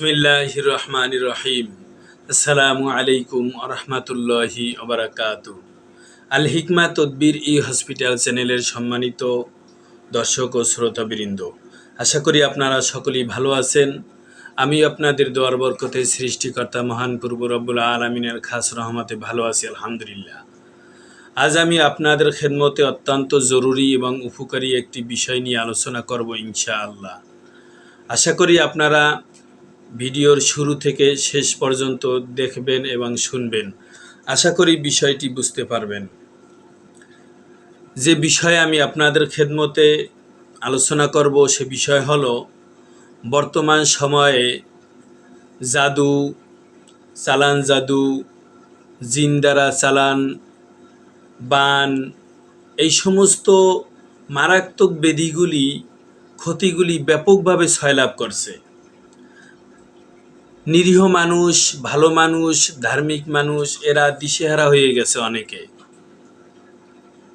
বিসমিল্লাহ রহমান রহিম আসসালামু আলাইকুম রহমতুল্লাহি ওবরাকাত। আল হিকমা তদ্বির ই হসপিটাল চ্যানেলের সম্মানিত দর্শক ও শ্রোতাবৃন্দ, আশা করি আপনারা সকলেই ভালো আছেন। আমি আপনাদের দোয়ার বরকতে সৃষ্টিকর্তা মহান পূর্ব রব্বুল আলমিনের খাস রহমতে ভালো আছি, আলহামদুলিল্লাহ। আজ আমি আপনাদের খেদমতে অত্যন্ত জরুরি এবং উপকারী একটি বিষয় নিয়ে আলোচনা করব ইনশাআল্লাহ। আশা করি আপনারা ভিডিওর শুরু থেকে শেষ পর্যন্ত দেখবেন এবং শুনবেন। আশা করি বিষয়টি বুঝতে পারবেন। যে বিষয়ে আমি আপনাদের খেদমতে আলোচনা করব সে বিষয় হল, বর্তমান সময়ে জাদু, চালান জাদু জিন্দারা চালান, বান, এই সমস্ত মারাত্মক বেদিগুলি ক্ষতিগুলি ব্যাপকভাবে ছয়লাভ করছে। নিরীহ মানুষ, ভালো মানুষ, ধার্মিক মানুষ, এরা দিশেহারা হয়ে গেছে অনেকে।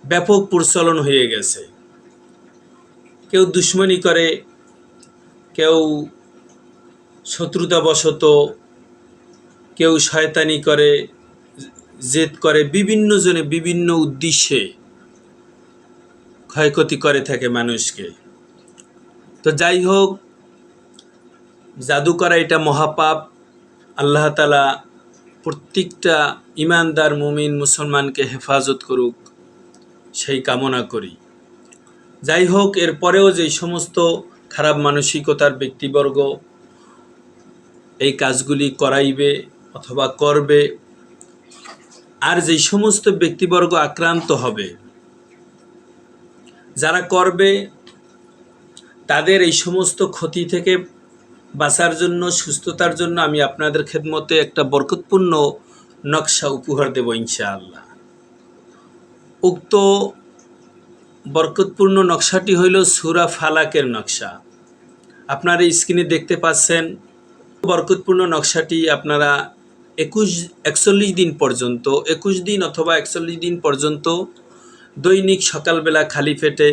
ব্যাপক প্রচলন হয়ে গেছে। কেউ দুশ্মনী করে, কেউ শত্রুতাবশত, কেউ শয়তানি করে, জেদ করে, বিভিন্ন জনে বিভিন্ন উদ্দেশ্যে ক্ষয়ক্ষতি করে থাকে মানুষকে। তো যাই হোক জাদু করা এটা মহাপাপ। আল্লাহ তালা প্রত্যেকটা ইমানদার মুমিন মুসলমানকে হেফাজত করুক, সেই কামনা করি। যাই হোক এরপরেও যে সমস্ত খারাপ মানসিকতার ব্যক্তিবর্গ এই কাজগুলি করাইবে অথবা করবে, আর যেই সমস্ত ব্যক্তিবর্গ আক্রান্ত হবে, যারা করবে, তাদের এই সমস্ত ক্ষতি থেকে বাঁচার জন্য, সুস্থতার জন্য আমি আপনাদের খেদমতে একটা বরকতপূর্ণ নকশা উপহার দেব ইনশাআল্লাহ। উক্ত বরকতপূর্ণ নকশাটি হইল সুরা ফালাকের নকশা। আপনারা স্ক্রিনে দেখতে পাচ্ছেন, বরকতপূর্ণ নকশাটি আপনারা একুশ, একচল্লিশ দিন পর্যন্ত, একুশ দিন অথবা একচল্লিশ দিন পর্যন্ত দৈনিক সকালবেলা খালি পেটে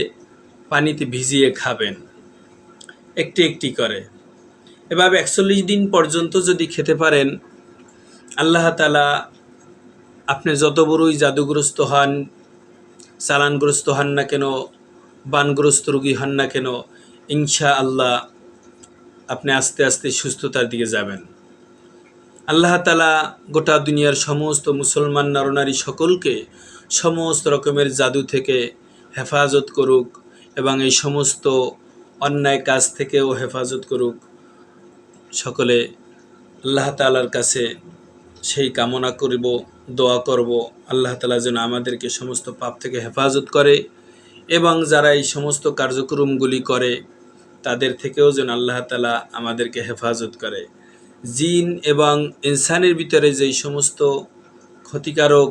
পানিতে ভিজিয়ে খাবেন। একটি একটি করে। এভাবে একচল্লিশ দিন পর্যন্ত যদি খেতে পারেন, আল্লাহ তালা আপনি যত বড়ই জাদুগ্রস্ত হন, চালানগ্রস্ত হন না কেন, বানগ্রস্ত রোগী হন না কেন ইনশা আল্লাহ আপনি আস্তে আস্তে সুস্থতার দিকে যাবেন। আল্লাহ তালা গোটা দুনিয়ার সমস্ত মুসলমান নরনারী সকলকে সমস্ত রকমের জাদু থেকে হেফাজত করুক এবং এই সমস্ত অন্যায় কাজ থেকেও হেফাজত করুক। সকলে আল্লাহ তালার কাছে সেই কামনা করব, দোয়া করব। আল্লাহ তালা যেন আমাদেরকে সমস্ত পাপ থেকে হেফাজত করে এবং যারা এই সমস্ত কার্যক্রমগুলি করে, তাদের থেকেও যেন আল্লাহ তালা আমাদেরকে হেফাজত করে। জিন এবং ইনসানের ভিতরে যেই সমস্ত ক্ষতিকারক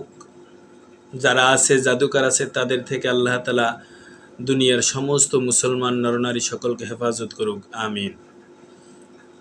যারা আছে, জাদুকার আছে, তাদের থেকে আল্লাহ তালা দুনিয়ার সমস্ত মুসলমান নরনারী সকলকে হেফাজত করুক। আমিন।